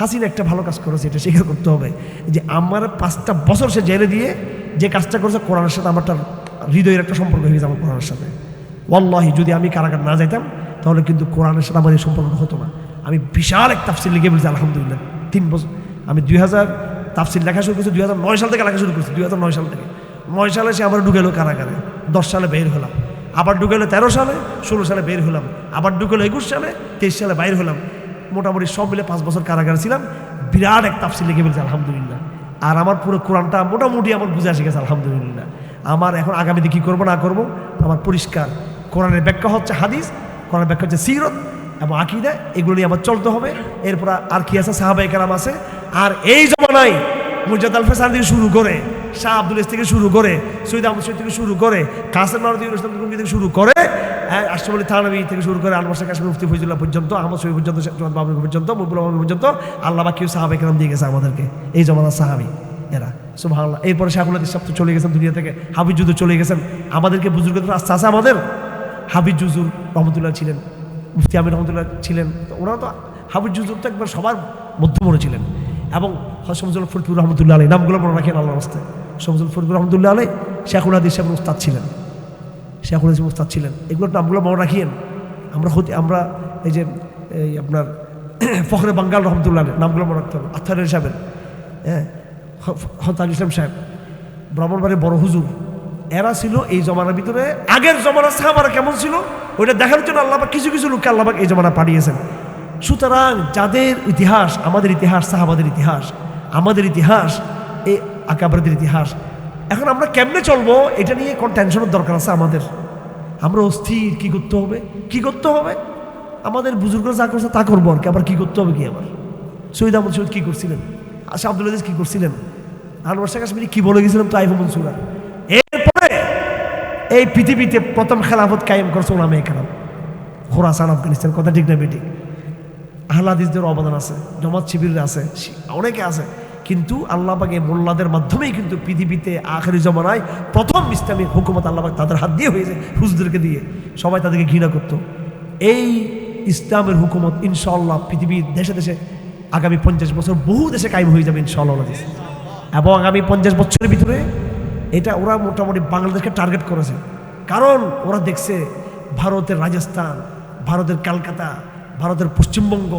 হাসিনা একটা ভালো কাজ করেছে এটা স্বীকার করতে হবে যে আমার পাঁচটা বছর সে জেলে দিয়ে যে কাজটা করেছে, কোরআনের সাথে আমার তার হৃদয়ের একটা সম্পর্ক হয়ে গেছে আমার কোরআনের সাথে। ওয়াল্লাহি, যদি আমি কারাগার না যাইতাম, তাহলে কিন্তু কোরআনের সাথে আমার এই সম্পর্ক হতো না। আমি বিশাল এক তাফসিল লিখে বলছি আলহামদুলিল্লাহ। তিন বছর, আমি দুই হাজার তাফসিল লেখা শুরু করছি, দুই হাজার নয় সাল থেকে লেখা শুরু করছি, দুই হাজার নয় সাল থেকে। নয় সালে সে আবার ঢুকেলো কারাগারে, দশ সালে বের হলাম। আবার ঢুকেলো তেরো সালে, ষোলো সালে বের হলাম। আবার ঢুকেলো একুশ সালে, তেইশ সালে বাইর হলাম। মোটামুটি সব মিলে পাঁচ বছর কারাগারে ছিলাম। বিরাট এক তাফসিল লিখে বলছি আলহামদুলিল্লাহ। আর আমার পুরো কোরআনটা মোটামুটি আমার বুঝে আসে গেছে, আলহামদুলিল্লাহ। আমার এখন আগামীতে কী করব, না করব, আমার পরিষ্কার। কোরআনের ব্যাখ্যা হচ্ছে হাদিস, কোরআনের ব্যাখ্যা হচ্ছে সিরত এবং আকিদা, এগুলো নিয়ে আমার চলতে হবে। এরপর আর কি আছে সাহাবাই কালাম আছে। আর এই জমানায় মুজাদ আল ফেসান থেকে শুরু করে শাহ আব্দুল থেকে শুরু করে সৈয়দ আহমদ শহীদ থেকে শুরু করে কাসেম মারুদ্দিন ইসলাম থেকে শুরু করে হ্যাঁ, আশরাফ আলী থানবী থেকে শুরু করে আলমার শেখ কাশ্মীর মুফতি ফৈজুল্লাহ পর্যন্ত আহমদ শহীদ পর্যন্ত বাবু পর্যন্ত মুবুল রহমান পর্যন্ত আল্লাহ বাকিও সাহাবাই কালাম দিয়ে গেছে আমাদেরকে। এই জমানার সাহাবি এরা। সুবহানাল্লাহ। এরপরে শাহুল হাদিস সব তো চলে গেছেন দুনিয়া থেকে হাবিজ যুদ্ধ চলে গেছেন। আমাদেরকে বুজুর্গদের আস্তে আস্তে আমাদের। হাবিজ জুজুর রহমতুল্লাহ ছিলেন মুফতি আমির রহমতুল্লাহ ছিলেন। তো ওনারা তো হাবিজ জুজুর তো একবার সবার মধ্যমণি ছিলেন। এবং শমজুল ফরিদপুর রহমতুল্লাহ আলী নামগুলো মনে রাখেন আল্লাহ রাস্তে শমজুল ফরিদপুর রহমতুল্লাহ আলী শেখুল হাদিস সাহেব উস্তাদ ছিলেন। শেখুল হাদিস উস্তাদ ছিলেন। এগুলোর নামগুলো মনে রাখিয়েন। আমরা হতে আমরা এই যে, এই আপনার ফখরে বাঙ্গাল রহমতুল্লাহ আলী নামগুলো মনে রাখতে হবে। আত্মার সাহেবের হ্যাঁ হতাল ইসলাম সাহেব, ব্রাহ্মণবাড়ির বড় হুজুর। এরা ছিল এই জমানার ভিতরে, আগের জমানার সাহাবারা কেমন ছিল? ওইটা দেখার জন্য আল্লাহবাক কিছু কিছু লোককে আল্লাহবাক এই জমানা পাঠিয়েছেন। সুতরাং যাদের ইতিহাস, আমাদের ইতিহাস, সাহাবাদের ইতিহাস, আমাদের ইতিহাস আকাবারদের ইতিহাস। এখন আমরা কেমনে চলবো? এটা নিয়ে কোন টেনশনের দরকার আছে আমাদের? আমরা অস্থির, কি করতে হবে? কি করতে হবে? আমাদের বুজুর্গ যা করছে তা করব আর কি। আবার কি করতে হবে কি আবার? সৈয়দ আহমদ সৈয়দ কী করছিলেন? আশা আব্দুল আজিজ কী করছিলেন? আনোয়ার শেখ কাশ্মীরি কী বলে গেছিলাম তাইফ মনসুরা এরপরে এই পৃথিবীতে প্রথম খেলাফত কায়েম করছে ওলামে কালাম খোরাসান আফগানিস্তান, কথা ঠিক না বেটি আহ্লাদিসদের অবদান আছে, জমাত শিবির আছে অনেকে আছে। কিন্তু আল্লাহবাগ মোল্লাদের মাধ্যমেই কিন্তু পৃথিবীতে আখেরি জমানায় প্রথম ইসলামী হুকুমত আল্লাহবাগ তাদের হাত দিয়ে হয়েছে হুজদেরকে দিয়ে। সবাই তাদেরকে ঘৃণা করত। এই ইসলামের হুকুমত ইনশাল্লাহ পৃথিবীর দেশে দেশে আগামী পঞ্চাশ বছর বহু দেশে কায়েম হয়ে যাবে ইনশাল্লাহ। এবং আগামী পঞ্চাশ বছরের ভিতরে এটা ওরা মোটামুটি বাংলাদেশকে টার্গেট করেছে। কারণ ওরা দেখছে ভারতের রাজস্থান, ভারতের কলকাতা, ভারতের পশ্চিমবঙ্গ,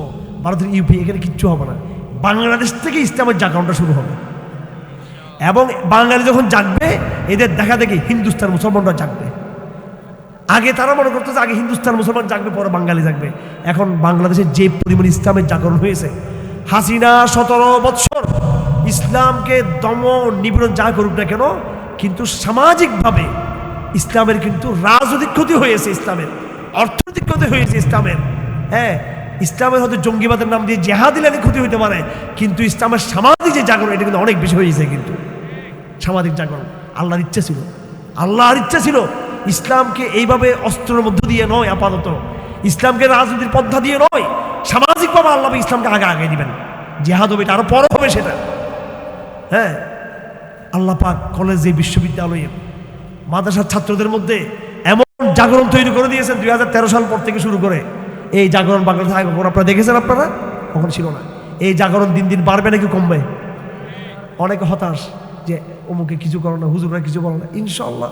ভারতের ইউপি, এখানে কিচ্ছু হবে না। বাংলাদেশ থেকে ইসলামের জাগরণটা শুরু হবে। এবং বাঙালি যখন জাগবে, এদের দেখা দেখি হিন্দুস্তান মুসলমানরা জাগবে। আগে তারা মনে করতো যে আগে হিন্দুস্তান মুসলমান জাগবে, পরে বাঙালি জাগবে। এখন বাংলাদেশে যে পরিমাণ ইসলামের জাগরণ হয়েছে, হাসিনা সতেরো বৎসর ইসলামকে দম নিপীড়ন যা করুক না কেন, কিন্তু সামাজিকভাবে ইসলামের কিন্তু রাজনৈতিক ক্ষতি হয়েছে ইসলামের, অর্থনৈতিক ক্ষতি হয়েছে ইসলামের। হ্যাঁ ইসলামের হয়তো জঙ্গিবাদের নাম দিয়ে জেহাদিলানি ক্ষতি হইতে পারে, কিন্তু ইসলামের সামাজিক যে জাগরণ, এটা কিন্তু অনেক বেশি হয়েছে কিন্তু। সামাজিক জাগরণ, আল্লাহর ইচ্ছা ছিল। আল্লাহর ইচ্ছা ছিল ইসলামকে এইভাবে অস্ত্রের মধ্য দিয়ে নয়, আপাতত। ইসলামকে রাজনীতির পন্থা দিয়ে নয়, সামাজিকভাবে আল্লাহ ইসলামকে আগে আগে দিবেন। জেহাদ হবে এটা, আরও বড় হবে সেটা। হ্যাঁ? আল্লাহ পাক কলেজে বিশ্ববিদ্যালয়ে মাদ্রাসার ছাত্রদের মধ্যে এমন জাগরণ তৈরি করে দিয়েছেন দুই হাজার তেরো সাল পর থেকে শুরু করে। এই জাগরণ বাংলাদেশে আগে কখনো আপনারা দেখেছেন আপনারা? কখন ছিল না। এই জাগরণ দিন দিন বাড়বে নাকি কমবে? অনেকে হতাশ যে অমুকে কিছু করো না, হুজুররা কিছু করো না। ইনশাল্লাহ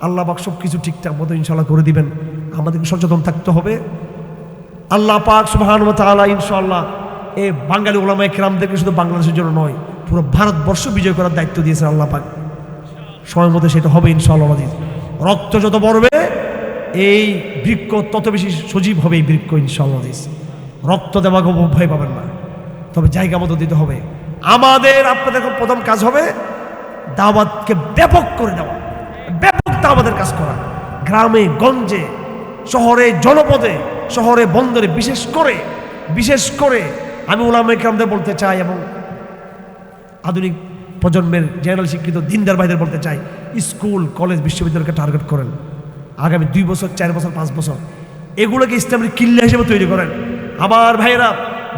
আল্লাহ পাক সব কিছু ঠিকঠাক মতো ইনশাল্লাহ করে দিবেন। আমাদেরকে সচেতন থাকতে হবে। আল্লাহ পাক সুবাহান তাআলা ইনশাল্লাহ এ বাঙালি ওলামায় কেরামদেরকে শুধু বাংলাদেশের জন্য নয়, পুরো ভারতবর্ষ বিজয় করার দায়িত্ব দিয়েছেন আল্লাহ পাক। সময় মতো সেটা হবে ইনশাল্লাহ। রক্ত যত বড়বে এই বৃক্ষ তত বেশি সজীব হবে এই বৃক্ষ ইনশাল্লাহ। রক্ত দেওয়াকে ভয় পাবেন না। তবে জায়গা মতো দিতে হবে। আমাদের আপনাদের প্রথম কাজ হবে দাওয়াতকে ব্যাপক করে দেওয়া। ব্যাপক দাওয়াতের কাজ করা। গ্রামে, গঞ্জে, শহরে, জনপদে, শহরে, বন্দরে বিশেষ করে বিশেষ করে আমি ওলামা ইকরামদের বলতে চাই এবং আধুনিক প্রজন্মের জেনারেল শিক্ষিত দিনদার ভাইদের বলতে চাই, স্কুল, কলেজ, বিশ্ববিদ্যালয়কে টার্গেট করেন। আগামী দুই বছর, চার বছর, পাঁচ বছর। এগুলোকে ইসলামের কিল্লা হিসেবে তৈরি করেন। আমার ভাইয়েরা,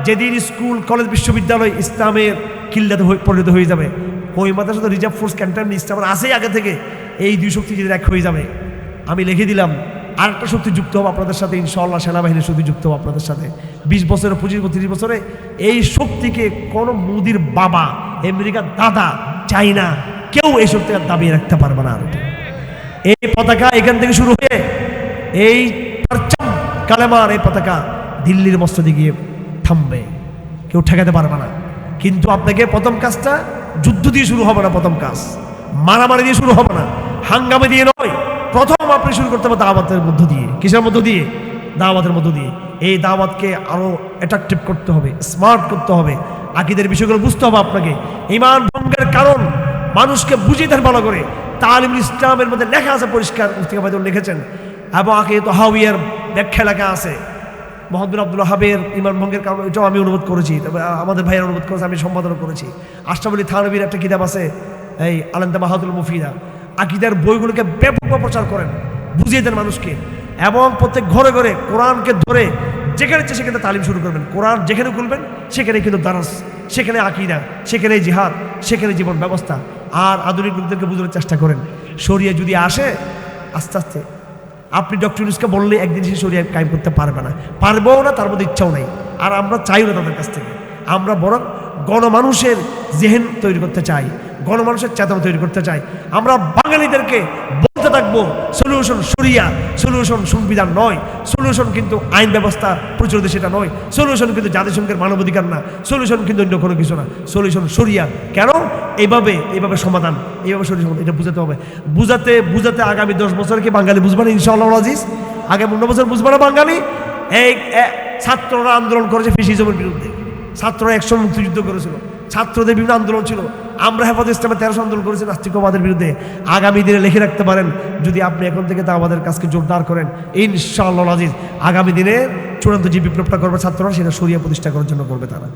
যেদিন স্কুল, কলেজ, বিশ্ববিদ্যালয় ইসলামের কিল্লাতে পরিণত হয়ে যাবে ওই মাদ্রাসা তো রিজার্ভ ফোর্স ক্যান্টনমেন্ট ইসলামের আসেই আগে থেকে এই দুই শক্তি যদি এক হয়ে যাবে। আমি লিখে দিলাম আর একটা শক্তি যুক্ত হবে আপনাদের সাথে ইনশাল্লাহ সেনাবাহিনীর শক্তি যুক্ত হব আপনাদের সাথে। বিশ বছরে, পঁচিশ তিরিশ বছরে এই শক্তিকে কোনো মুদির বাবা, আমেরিকার দাদা চাইনা কেউ এই শক্তি আর দাবিয়ে রাখতে পারবে না আর এই পতাকা এখান থেকে শুরু হয়ে এই পারচাম কালেমার এই পতাকা দিল্লির মস্তদে গিয়ে থামবে। কেউ ঠেকাতে পারবে না। কিন্তু আপনাকে প্রথম কাজটা যুদ্ধ দিয়ে শুরু হবে না প্রথম কাজ। মারামারি দিয়ে শুরু হবে না। হাঙ্গামে দিয়ে নয়। প্রথম আপনি শুরু করতে হবে দাওয়াতের মধ্য দিয়ে। কিসের মধ্য দিয়ে? দাওয়াতের মধ্য দিয়ে। এই দাওয়াতকে আরও অ্যাট্রাকটিভ করতে হবে স্মার্ট করতে হবে। আকিদের বিষয়গুলো বুঝতে হবে আপনাকে। ইমান ভঙ্গের কারণ মানুষকে বুঝিয়ে দেন ভালো করে। তালিমুল ইসলামের মধ্যে লেখা আছে পরিষ্কার মুস্তিকা ভাই লিখেছেন। এবং আগে তো হাউইয়ার ব্যাখ্যা লেখা আছে। মোহাম্মদ আব্দুল হাবের ইমান ভঙ্গের কারণ এটাও আমি অনুবাদ করেছি, তবে আমাদের ভাইয়ের অনুবাদ করেছে, আমি সম্পাদনা করেছি। আলী থানবীর একটা কিতাব আছে, এই আনন্দা মাহাদুল মুফিদা। আকিদার বইগুলোকে ব্যাপকভাবে প্রচার করেন, বুঝিয়ে দেন মানুষকে। এবং প্রত্যেক ঘরে ঘরে কোরআনকে ধরে যেখানে ইচ্ছে সেখানে তালিম শুরু করবেন। কোরআন যেখানে খুলবেন সেখানে কিন্তু দারাস, সেখানে আকিদা সেখানে জিহাদ, সেখানে জীবন ব্যবস্থা। আর আধুনিক লোকদেরকে বুঝানোর চেষ্টা করেন। শরিয়া যদি আসে, আস্তে আস্তে। আপনি ডক্টর ইউনুসকে বললে একদিন সে শরিয়া কায়েম করতে পারবে না। পারবেও না, তার মধ্যে ইচ্ছাও নাই। আর আমরা চাইও না তাদের কাছ থেকে। আমরা বরং গণমানুষের জেহেন তৈরি করতে চাই। গণমানুষের চেতনা তৈরি করতে চাই। আমরা বাঙালিদেরকে থাকব। সলিউশন সরিয়া সলিউশন সংবিধান নয়। সলিউশন কিন্তু আইন ব্যবস্থা প্রচলিত সেটা নয়। সলিউশন কিন্তু জাতিসংঘের মানবাধিকার না। সলিউশন কিন্তু অন্য কোনো কিছু না। সলিউশন সরিয়া। কেন? এইভাবে এইভাবে সমাধান, এইভাবে সলিউশন এটা বুঝাতে হবে। বুঝাতে বুঝাতে আগামী দশ বছর কি বাঙালি বুঝবে না, ইনশাআল্লাহ আজিজ? আগামী পনেরো বছর বুঝবে না বাঙালি? এই ছাত্ররা আন্দোলন করেছে ফিসিজমের বিরুদ্ধে। ছাত্ররা একসময় মুক্তিযুদ্ধ করেছিল। ছাত্রদের বিভিন্ন আন্দোলন ছিল। আমরা হেফাজত ইসলামের তেরোশো আন্দোলন করেছি নাস্তিকবাদের বিরুদ্ধে। আগামী দিনে লিখে রাখতে পারেন, যদি আপনি এখন থেকে তা আমাদের কাজকে জোরদার করেন, ইনশাআল্লাহ আজিজ আগামী দিনে চূড়ান্ত যে বিপ্লবটা করবে ছাত্ররা, সেটা সরিয়া প্রতিষ্ঠা করার জন্য করবে তারা।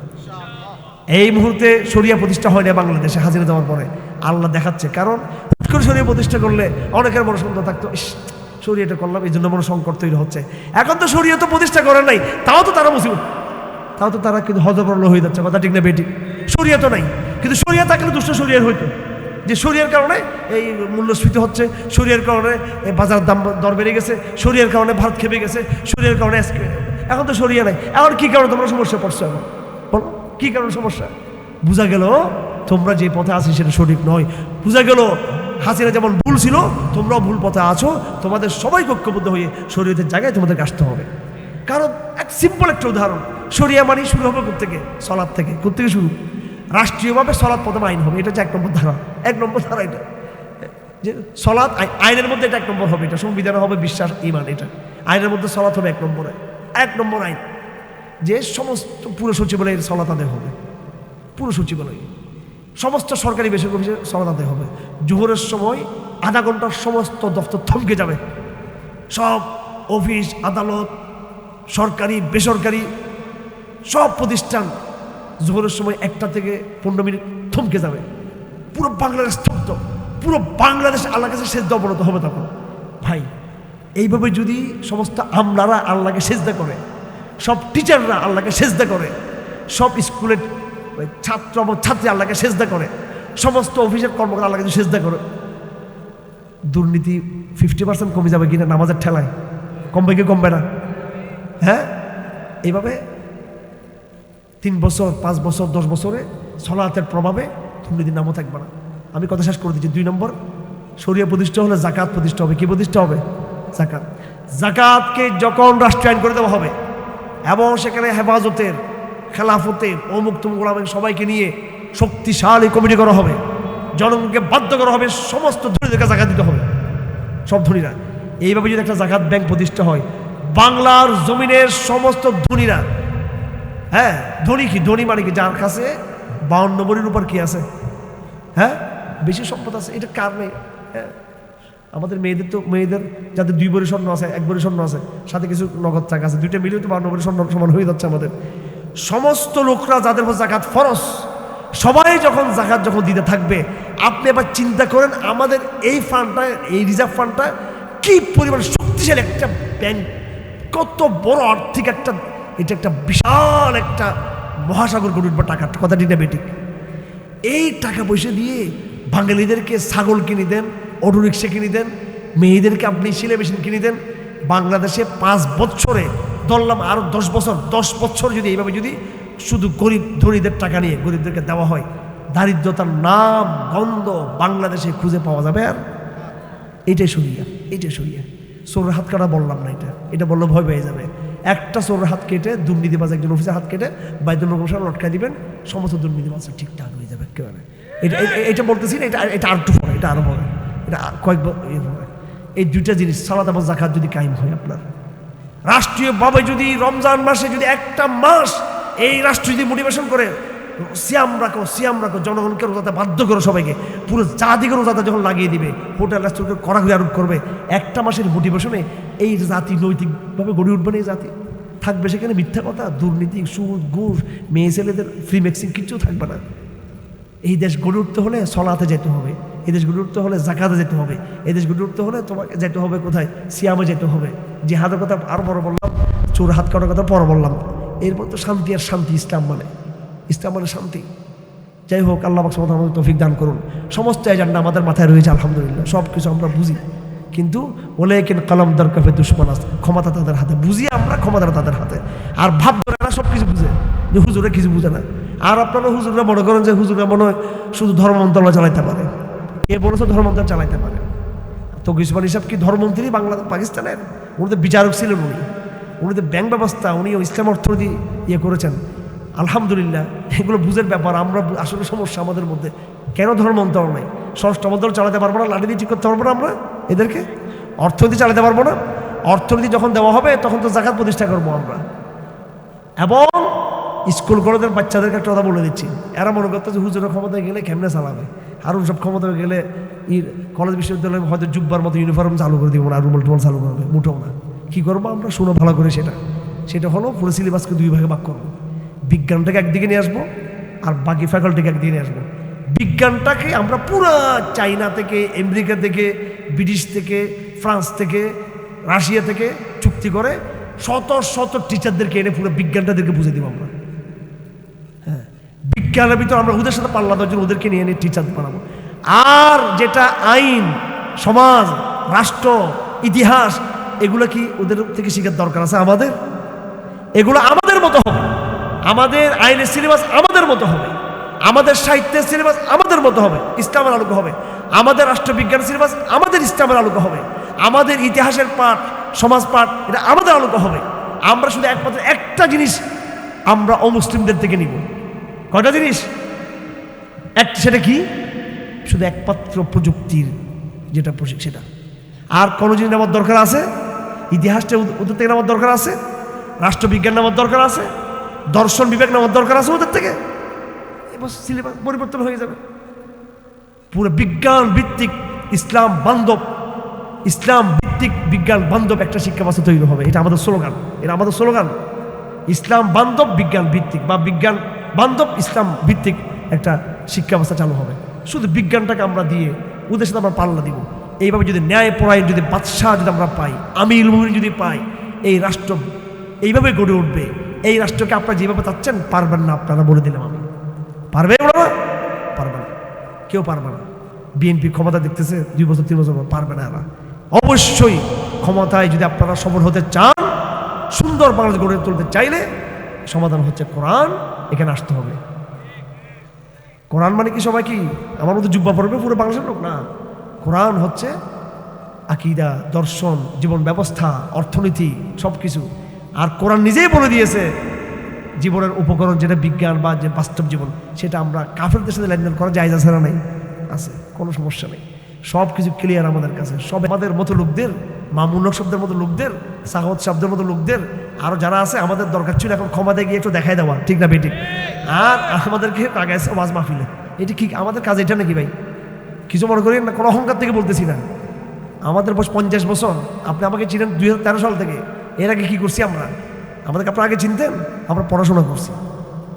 এই মুহূর্তে সরিয়া প্রতিষ্ঠা হয় না বাংলাদেশে, হাজিরা দেওয়ার পরে। আল্লাহ দেখাচ্ছে, কারণ হুট করে সরিয়া প্রতিষ্ঠা করলে অনেকের বড় সন্দেহ থাকতো সরিয়াটা করলাম এই জন্য বড় সংকট তৈরি হচ্ছে। এখন তো সরিয়া তো প্রতিষ্ঠা করে নাই, তাও তো তারা মুসিবত তাও তো তারা কিন্তু হজবরল হয়ে যাচ্ছে, কথা ঠিক না বেটি সরিয়া তো নাই। কিন্তু সরিয়া থাকলে দুষ্ট সরিয়ার হইতো। যে সরিয়ার কারণে এই মূল্যস্ফীতি হচ্ছে সরিয়ার কারণে বাজার দাম দর বেড়ে গেছে সরিয়ার কারণে ভারত খেপে গেছে সরিয়ার কারণে এখন তো সরিয়া নাই। এখন কী কারণে তোমরা সমস্যা পড়ছো এখন? বলো, কী কারণে সমস্যা? বোঝা গেল, তোমরা যে পথে আছি সেটা সঠিক নয়। বোঝা গেল, হাসিনা যেমন ভুল ছিল, তোমরাও ভুল পথে আছো। তোমাদের সবাই ঐক্যবদ্ধ হয়ে শরীরের জায়গায় তোমাদের আসতে হবে। কারণ এক সিম্পল একটা উদাহরণ সরিয়া মানি শুরু হবে থেকে সলাদ থেকে। থেকে শুরু? রাষ্ট্রীয়ভাবে সলাদ প্রথম আইন হবে, এটা হচ্ছে এক নম্বর ধারা, এক নম্বর ধারা এটা। যে আই- আইনের মধ্যে এটা এক নম্বর হবে, এটা সংবিধানে হবে বিশ্বাস ইমান এটা। আইনের মধ্যে সলাৎ হবে এক নম্বরে, এক নম্বর আইন। যে সমস্ত পুরো সচিবালয়ের সলাৎ আদায় হবে, পুরো সচিবালয়। সমস্ত সরকারি বেসরকারি সলাৎ আদায় হবে। জোহরের সময় আধা ঘণ্টার সমস্ত দপ্তর থমকে যাবে। সব অফিস, আদালত, সরকারি, বেসরকারি, সব প্রতিষ্ঠান জোহরের সময় একটা থেকে পনেরো মিনিট থমকে যাবে। পুরো বাংলাদেশ স্তব্ধ। পুরো বাংলাদেশ আল্লাহ কাছে সেজদা অবনত হবে তখন। ভাই, এইভাবে যদি সমস্ত আমলারা আল্লাহকে সেজদা করে, সব টিচাররা আল্লাহকে সেজদা করে, সব স্কুলের ছাত্র এবং ছাত্রী আল্লাহকে সেজদা করে, সমস্ত অফিসের কর্মকর্তা আল্লাহকে সেজদা করে, দুর্নীতি ফিফটি পার্সেন্ট কমে যাবে কিনা নামাজের ঠেলায়? কমবে কি কমবে না? হ্যাঁ? এইভাবে তিন বছর, পাঁচ বছর, দশ বছরে সলাতের প্রভাবে দুর্নীতির নামও থাকবে না। আমি কথা শেষ করে দিচ্ছি, দুই নম্বর, শরিয়া প্রতিষ্ঠা হলে জাকাত প্রতিষ্ঠা হবে। কি প্রতিষ্ঠা হবে? জাকাত জাকাতকে যখন রাষ্ট্রায়ন করে দেওয়া হবে, এবং সেখানে হেফাজতের, খেলাফতের, অমুক তুমুক ওলামের সবাইকে নিয়ে শক্তিশালী কমিটি করা হবে, জনগণকে বাধ্য করা হবে, সমস্ত ধনীদেরকে জাকাত দিতে হবে। সব ধনীরা। এইভাবে যদি একটা জাকাত ব্যাংক প্রতিষ্ঠা হয়, বাংলার জমিনের সমস্ত ধনীরা হ্যাঁ ধনী কি? ধনী মানে কি? যার কাছে বাউন্ন নম্বরের উপর কি আছে? হ্যাঁ বেশি সম্পদ আছে। এটা কার নেই হ্যাঁ আমাদের মেয়েদের তো মেয়েদের যাদের দুই বড়ি স্বর্ণ আছে, এক বড়ি স্বর্ণ আছে, সাথে কিছু নগদ টাকা আছে। দুইটা মিলিয়ে তো বাউন্ন বড়ি স্বর্ণ সমান হয়ে যাচ্ছে আমাদের। সমস্ত লোকরা যাদের উপর জাকাত ফরস সবাই যখন জাকাত যখন দিতে থাকবে, আপনি এবার চিন্তা করেন আমাদের এই ফান্ডটা, এই রিজার্ভ ফান্ডটা কি পরিমাণ শক্তিশালী একটা ব্যাংক, কত বড় আর্থিক একটা এটা একটা বিশাল একটা মহাসাগর গড়ে উঠবে টাকা না বেটিক এই টাকা পয়সা দিয়ে বাঙালিদেরকে ছাগল কিনে দেন অটো রিক্সা কিনে দেন, মেয়েদেরকে আপনি সিলাই মেশিন কিনে দেন, বাংলাদেশে পাঁচ বছরে, ধরলাম আরও দশ বছর দশ বছর যদি এইভাবে যদি শুধু গরিব ধনীদের টাকা নিয়ে গরিবদেরকে দেওয়া হয়, দারিদ্রতার নাম, গন্ধ বাংলাদেশে খুঁজে পাওয়া যাবে আর? এটাই সরিয়া এটাই সরিয়া চোরের হাত কাটা বললাম না এটা এটা বললে ভয় পেয়ে যাবে। একটা চোরের হাত কেটে দুর্নীতিবাজ একজন অফিসের হাত কেটে বাইদুল রকম লটকাই দিবেন, সমস্ত দুর্নীতিবাজ ঠিকঠাক হয়ে যাবে একেবারে। এটা এটা- বলতেছি না, এটা এটা আর পরে এটা আরও পরে এটা কয়েক ইয়ে এই দুইটা জিনিস সালাদ এবং জাকাত যদি কায়েম হয় আপনার। রাষ্ট্রীয়ভাবে যদি রমজান মাসে যদি একটা মাস এই রাষ্ট্র যদি মোটিভেশন করে, সিয়াম রাখো সিয়াম রাখো, জনগণকে রোজাতে বাধ্য করো সবাইকে। পুরো জাতিকে রোজাতে যখন লাগিয়ে দিবে, হোটেল রেস্টুরেন্টকে কড়াকড়ি আরোপ করবে, একটা মাসের মোটিভেশনে এই জাতি নৈতিকভাবে গড়ে উঠবে না এই জাতি। থাকবে সেখানে মিথ্যা কথা, দুর্নীতি, সুদ, ঘুষ, মেয়ে ছেলেদের ফ্রি ম্যাক্সিং কিচ্ছু থাকবে না। এই দেশ গড়ে উঠতে হলে সলাতে যেতে হবে। এই দেশ গড়ে উঠতে হলে জাকাতে যেতে হবে। এই দেশ গড়ে উঠতে হলে তোমাকে যেতে হবে কোথায়? সিয়ামে যেতে হবে। যে হাতের কথা আরও বড় বললাম, চোর হাত কাটার কথা পরে বললাম। এরপর তো শান্তি আর শান্তি, ইসলাম মানে। ইসলাম মানে শান্তি। যাই হোক, আল্লাহ সমত আমাদের তৌফিক দান করুন। সমস্ত এজেন্ডা আমাদের মাথায় রয়েছে, আলহামদুলিল্লাহ। সব কিছু আমরা বুঝি। কিন্তু বলে কেন কলম দরকাফে দুশ্মন আছে। ক্ষমতা তাদের হাতে। বুঝি আমরা ক্ষমতা তাদের হাতে। আর ভাব ধরে না সব কিছু বুঝে। যে হুজুরে কিছু বুঝে না। আর আপনারা হুজুররা মনে করেন যে হুজুররা মনে হয় শুধু ধর্ম মন্ত্রণালয় চালাইতে পারে। কে বলেছে ধর্ম মন্ত্রণালয় চালাইতে পারে? তো উসমান হিসাব কি ধর্মমন্ত্রী বাংলাদেশ পাকিস্তানের? উনি তো বিচারক ছিলেন উনি। উনি তো ব্যাংক ব্যবস্থা উনি ইসলাম অর্থনীতি ইয়ে করেছেন। আলহামদুলিল্লাহ, এগুলো বুঝের ব্যাপার। আমরা আসলে সমস্যা আমাদের মধ্যে। কেন ধর্ম মন্ত্রণালয় ষষ্ঠ মন্ত্রণ চালাতে পারব না, লাঠি দিয়ে ঠিক করতে পারব না আমরা? এদেরকে? অর্থনীতি চালাতে পারব না। অর্থনীতি যখন দেওয়া হবে, তখন তো জাকাত প্রতিষ্ঠা করব আমরা। এবং স্কুল কলেজের বাচ্চাদেরকে একটা কথা বলে দিচ্ছি। এরা মনে করতো যে হুজুরের ক্ষমতায় গেলে কেমনে চালাবে? আর সব ক্ষমতায় গেলে কলেজ বিশ্ববিদ্যালয়ে হয়তো জুব্বার মতো ইউনিফর্ম চালু করে দিব না, আর রুমাল টুমাল চালু করবে মুঠো না। কী করব আমরা? শুনো ভালো করে সেটা। সেটা হলো পুরো সিলেবাসকে দুই ভাগে ভাগ করব। বিজ্ঞানটাকে একদিকে নিয়ে আসব, আর বাকি ফ্যাকাল্টিকে একদিকে নিয়ে আসব। বিজ্ঞানটাকে আমরা পুরো চাইনা থেকে, আমেরিকা থেকে ব্রিটিশ থেকে, ফ্রান্স থেকে, রাশিয়া থেকে চুক্তি করে শত শত টিচারদেরকে এনে পুরো বিজ্ঞানটাদেরকে বুঝে দিব আমরা। হ্যাঁ বিজ্ঞানের ভিতর আমরা ওদের সাথে পাল্লা দেওয়ার জন্য ওদেরকে নিয়ে এনে টিচার বানাবো। আর যেটা আইন, সমাজ, রাষ্ট্র, ইতিহাস, এগুলো কি ওদের থেকে শেখার দরকার আছে আমাদের? এগুলো আমাদের মতো হবে। আমাদের আইনের সিলেবাস আমাদের মতো হবে। আমাদের সাহিত্যের সিলেবাস আমাদের মতো হবে, ইসলামের আলোকে হবে। আমাদের রাষ্ট্রবিজ্ঞান সিলেবাস আমাদের ইসলামের আলোকে হবে। আমাদের ইতিহাসের পাঠ, সমাজ পাঠ, এটা আমাদের আলোকে হবে। আমরা শুধু একমাত্র একটা জিনিস আমরা অমুসলিমদের থেকে নিব। কয়টা জিনিস? এক সেটা কি? শুধু একমাত্র প্রযুক্তির যেটা প্রশিক সেটা। আর কোনো জিনিস নেওয়ার দরকার আছে? ইতিহাসটা ওদের- থেকে নেওয়ার দরকার আছে? রাষ্ট্রবিজ্ঞান নেওয়ার দরকার আছে? দর্শন বিবেক নেওয়ার দরকার আছে ওদের থেকে? সিলেবাস পরিবর্তন হয়ে যাবে। পুরো বিজ্ঞান ভিত্তিক ইসলাম বান্ধব, ইসলাম ভিত্তিক বিজ্ঞান বান্ধব একটা শিক্ষা ব্যবস্থা তৈরি হবে। এটা আমাদের স্লোগান। এটা আমাদের স্লোগান। ইসলাম বান্ধব বিজ্ঞান ভিত্তিক বা বিজ্ঞান বান্ধব ইসলাম ভিত্তিক একটা শিক্ষা ব্যবস্থা চালু হবে। শুধু বিজ্ঞানটাকে আমরা দিয়ে ওদের সাথে আমরা পাল্লা দিব। এইভাবে যদি ন্যায় পরায়ণ, যদি বাদশাহ যদি আমরা পাই আমি ইলমুমিন যদি পাই, এই রাষ্ট্র এইভাবে গড়ে উঠবে। এই রাষ্ট্রকে আপনারা যেভাবে চাচ্ছেন, পারবেন না, আপনারা বলে দিলাম আমি। পারবে ওরা? পারবে না। কেউ পারবে না। বিএনপি ক্ষমতা দেখতেছে, দুই বছর, তিন বছর পারবে না এরা। অবশ্যই ক্ষমতায় যদি আপনারা সফল হতে চান, সুন্দর বাংলাদেশ গড়ে তুলতে চাইলে সমাধান হচ্ছে কোরআন, এখানে আসতে হবে। কোরআন মানে কি সবাই কি? আমার মতো জুব্বা পড়বে পুরো বাংলাদেশের লোক? না। কোরআন হচ্ছে আকিদা, দর্শন, জীবন ব্যবস্থা, অর্থনীতি সব কিছু আর কোরআন নিজেই বলে দিয়েছে জীবনের উপকরণ যেটা বিজ্ঞান বা যে বাস্তব জীবন, সেটা আমরা কাফেরদের সাথে লেনদেন করা যায় আছে না নাই? আছে, কোনো সমস্যা নেই। সব কিছু ক্লিয়ার আমাদের কাছে। সব আমাদের মতো লোকদের মামুনক শব্দের মতো লোকদের সাহত শব্দের মতো লোকদের আরও যারা আছে, আমাদের দরকার ছিল এখন ক্ষমতায় গিয়ে একটু দেখাই দেওয়া, ঠিক না বেটি আর আমাদেরকে টাকাইছে ওয়াজ মাহফিলে। এটি কি আমাদের কাজ এটা নাকি ভাই? কিছু মনে করি না? কোনো অহংকার থেকে বলতেছি না। আমাদের বয়স পঞ্চাশ বছর। আপনি আমাকে চিনেন দুই হাজার তেরো সাল থেকে। এর আগে কী করছি আমরা? আমাদেরকে আপনারা আগে চিনতেন? আমরা পড়াশোনা করছি।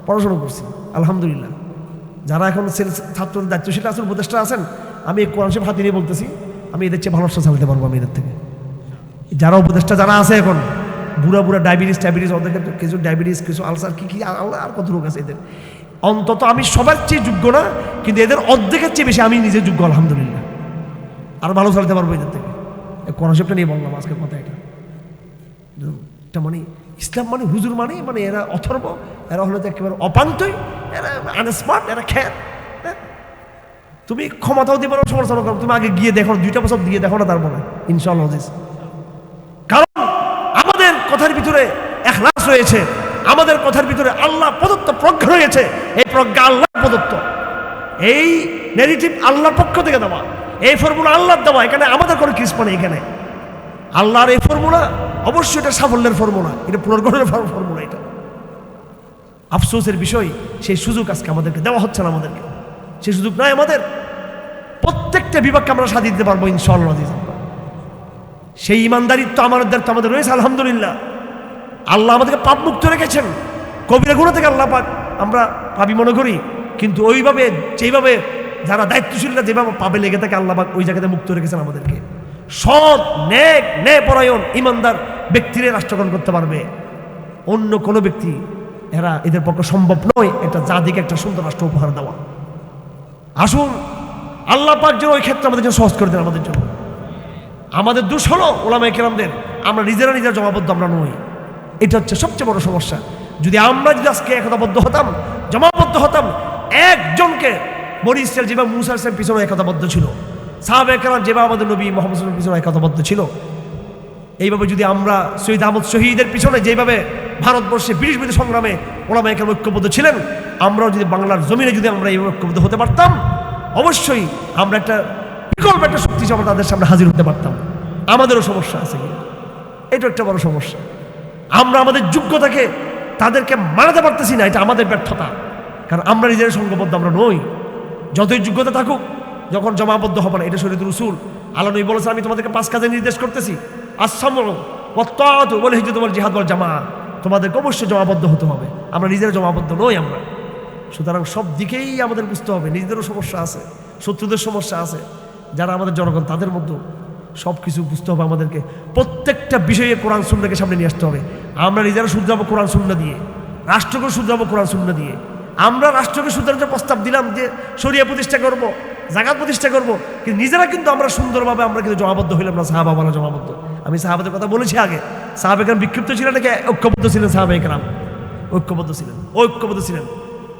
পড়াশোনা করছি। আলহামদুলিল্লাহ। যারা এখন সেল- ছাত্রদের দায়িত্বশীল আছেন, উপদেষ্টা আছেন, আমি কোরআন শরীফ হাতে নিয়ে বলতেছি, আমি এদের চেয়ে ভালো চালাতে পারব আমি এদের থেকে। যারা উপদেষ্টা, যারা আছে এখন, বুড়া বুড়া ডায়াবেটিস ওদেরকে তো কিছু ডায়াবেটিস, কিছু আলসার, কী কী আল্লাহ আর কত রোগ আছে এদের? অন্তত আমি সবার চেয়ে যোগ্য না, কিন্তু এদের অর্ধেকের চেয়ে বেশি আমি নিজে যোগ্য, আলহামদুলিল্লাহ। আর ভালো চালাতে পারব এদের থেকে। কোরআন শরীফটা নিয়ে বললাম আজকের কথা এটা। একটা মানে ইসলাম মানে হুজুর মানে মানে এরা অথর্ব, এরা হলো একেবারে অপান্তই এরা আনস্মার্ট এরা খ্যাত। হ্যাঁ? তুমি ক্ষমতাও দিবে না সমালোচনা করো তুমি আগে গিয়ে দেখো দুইটা বছর দিয়ে দেখো না তারপরে ইনশাল্লাহ হাদিস। কারণ আমাদের কথার ভিতরে এখলাস রয়েছে, আমাদের কথার ভিতরে আল্লাহ প্রদত্ত প্রজ্ঞা রয়েছে, এই প্রজ্ঞা আল্লাহ প্রদত্ত। এই নেগেটিভ আল্লাহর পক্ষ থেকে দেওয়া, এই ফর্মুলা আল্লাহর দেওয়া, এখানে আমাদের কোনো কৃষ্ণ নেই এখানে। আল্লাহর এই ফর্মুলা? অবশ্যই এটা সাফল্যের ফর্মুলা। এটা পুনর্গঠনের ফর্মুলা এটা। আফসোসের বিষয়, সেই সুযোগ আজকে আমাদেরকে দেওয়া হচ্ছে না আমাদেরকে। সেই সুযোগ নয় আমাদের। প্রত্যেকটা বিভাগকে আমরা সাজিয়ে দিতে পারব ইনশাল্লাহ। সেই ইমানদারিত্ব আমাদের তো আমাদের রয়েছে, আলহামদুলিল্লাহ। আল্লাহ আমাদেরকে পাপ মুক্ত রেখেছেন। কবিরা গুণ থেকে আল্লাহ পাক আমরা পাবি মনে করি। কিন্তু ওইভাবে, যেইভাবে যারা দায়িত্বশীলরা যেভাবে পাবে লেগে থাকে, আল্লাহ পাক ওই জায়গাতে মুক্ত রেখেছেন আমাদেরকে। সৎ, ন্যাক ন্যায় পরায়ণ ইমানদার ব্যক্তিরে রাষ্ট্রগ্রহণ করতে পারবে। অন্য কোনো ব্যক্তি এরা এদের পক্ষে সম্ভব নয় এটা জাতিকে একটা সুন্দর রাষ্ট্র উপহার দেওয়া। আসুন, আল্লাহ পাক যেন ওই ক্ষেত্রে আমাদের জন্য সহজ করে দেন আমাদের জন্য। আমাদের দোষ হলো ওলামাই কেরামদের, আমরা নিজেরা নিজেরা জমাবদ্ধ আমরা নই। এটা হচ্ছে সবচেয়ে বড় সমস্যা। যদি আমরা যদি আজকে একতাবদ্ধ হতাম জমাবদ্ধ হতাম, একজনকে ইসরায়েল যেভাবে মুসা ইসলাম পিছনে একতাবদ্ধ ছিল সাহাব একরাম যেভাবে আমাদের নবী মোহাম্মদ পিছনে একতাবদ্ধ ছিল, এইভাবে যদি আমরা শহীদ আহমদ শহীদের পিছনে যেভাবে ভারতবর্ষে ব্রিটিশ বিরোধী সংগ্রামে ওলামা একরাম ঐক্যবদ্ধ ছিলেন, আমরাও যদি বাংলার জমিনে যদি আমরা এইভাবে ঐক্যবদ্ধ হতে পারতাম, অবশ্যই আমরা একটা বিকল্প একটা শক্তি হিসেবে তাদের সামনে হাজির হতে পারতাম। আমাদেরও সমস্যা আছে এটা একটা বড় সমস্যা। আমরা আমাদের যোগ্যতাকে তাদেরকে মানাতে পারতেছি না, এটা আমাদের ব্যর্থতা। কারণ আমরা নিজের সঙ্গবদ্ধ আমরা নই। যতই যোগ্যতা থাকুক যখন জমাবদ্ধ হবে না, এটা শরীর রসুল আল্লাহ নবী বলেছে আমি তোমাদেরকে পাঁচ কাজে নির্দেশ করতেছি। আসাম বলে হিজু তোমার জিহাদ বল জামা তোমাদেরকে অবশ্যই জমাবদ্ধ হতে হবে। আমরা নিজেরা জমাবদ্ধ নই আমরা। সুতরাং সব দিকেই আমাদের বুঝতে হবে, নিজেদেরও সমস্যা আছে, শত্রুদের সমস্যা আছে, যারা আমাদের জনগণ, তাদের মধ্যে সব কিছু বুঝতে হবে আমাদেরকে। প্রত্যেকটা বিষয়ে কোরআন শূন্যকে সামনে নিয়ে আসতে হবে। আমরা নিজেরা শুধরাবো কোরআন শূন্য দিয়ে রাষ্ট্রকে শুধরাবো কোরআন শূন্য দিয়ে। আমরা রাষ্ট্রকে শুধরানোর প্রস্তাব দিলাম যে সরিয়া প্রতিষ্ঠা করব জাগাত প্রতিষ্ঠা করব। কিন্তু নিজেরা কিন্তু আমরা সুন্দরভাবে আমরা কিন্তু জমাবদ্ধ হইলাম না, সাহাবা বলা জমাবদ্ধ আমি সাহাবাদের কথা বলেছি আগে। সাহাবেকরাম বিক্ষিপ্ত ছিলেন নাকি ঐক্যবদ্ধ ছিলেন সাহাবেকরাম ঐক্যবদ্ধ ছিলেন। ঐক্যবদ্ধ ছিলেন।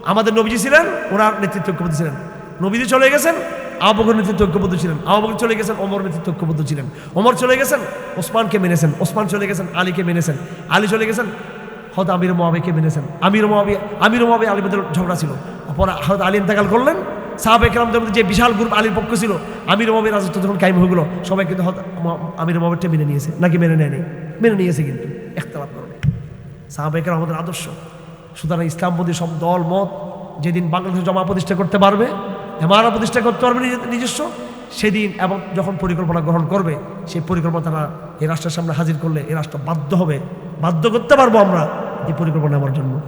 আমাদের নবীজি ছিলেন, ওনার নেতৃত্ব ঐক্যবদ্ধ ছিলেন। নবীজি চলে গেছেন আবুবকর নেতৃত্ব ঐক্যবদ্ধ ছিলেন। আবুবকর চলে গেছেন, ওমর নেতৃত্ব ঐক্যবদ্ধ ছিলেন। ওমর চলে গেছেন, ওসমানকে মেনেছেন। ওসমান চলে গেছেন, আলীকে মেনেছেন। আলী চলে গেছেন হয়তো আমির মোয়াবিকে মেনেছেন। আমির মোয়াবি আমির মোয়াবি আলীর মধ্যে ঝগড়া ছিল। পরে হয়তো আলী ইন্তেকাল করলেন সাহাবে কেরামদের মধ্যে যে বিশাল গ্রুপ আলীর পক্ষ ছিল, আমির মোয়াবির রাজত্ব যখন কায়েম হয়ে গেল, সবাই কিন্তু আমির মোয়াবিরটা মেনে নিয়েছে। নাকি মেনে নেয়নি? মেনে নিয়েছে কিন্তু একতলাপ করে সাহাবেকের আমাদের আদর্শ। সুতরাং ইসলামপন্থী সব দল, মত যেদিন বাংলাদেশে জমা প্রতিষ্ঠা করতে পারবে এমারা প্রতিষ্ঠা করতে পারবে নিজে- নিজস্ব, সেদিন এবং যখন পরিকল্পনা গ্রহণ করবে, সেই পরিকল্পনা তারা এই রাষ্ট্রের সামনে হাজির করলে এই রাষ্ট্র বাধ্য হবে। বাধ্য করতে পারব আমরা এই পরিকল্পনা আমার জন্য।